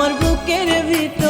আমার বুকের ভিতর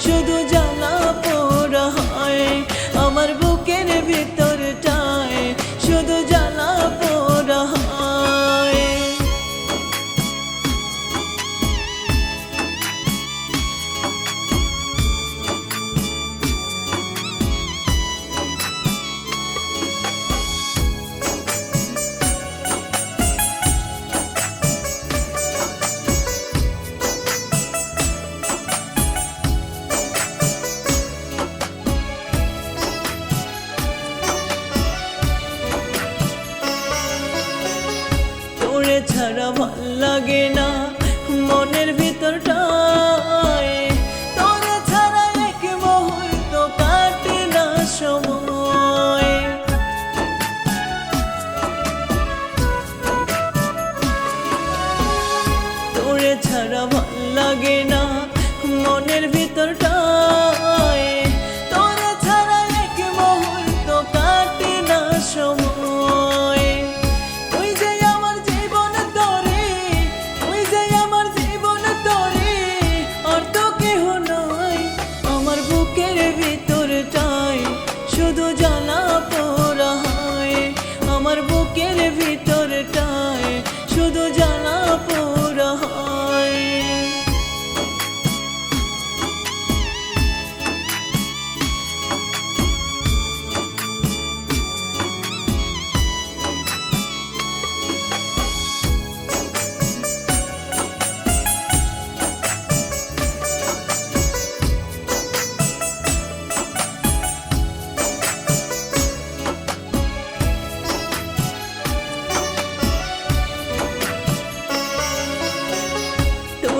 শুধু যা ছাড়া ভালো লাগে না। মনের ভিতরটা তোরা ছাড়া এক মুহূর্ত কাটে না সময়। তোরে ছাড়া ভালো লাগে না। মনের ভিতরটা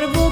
i don't por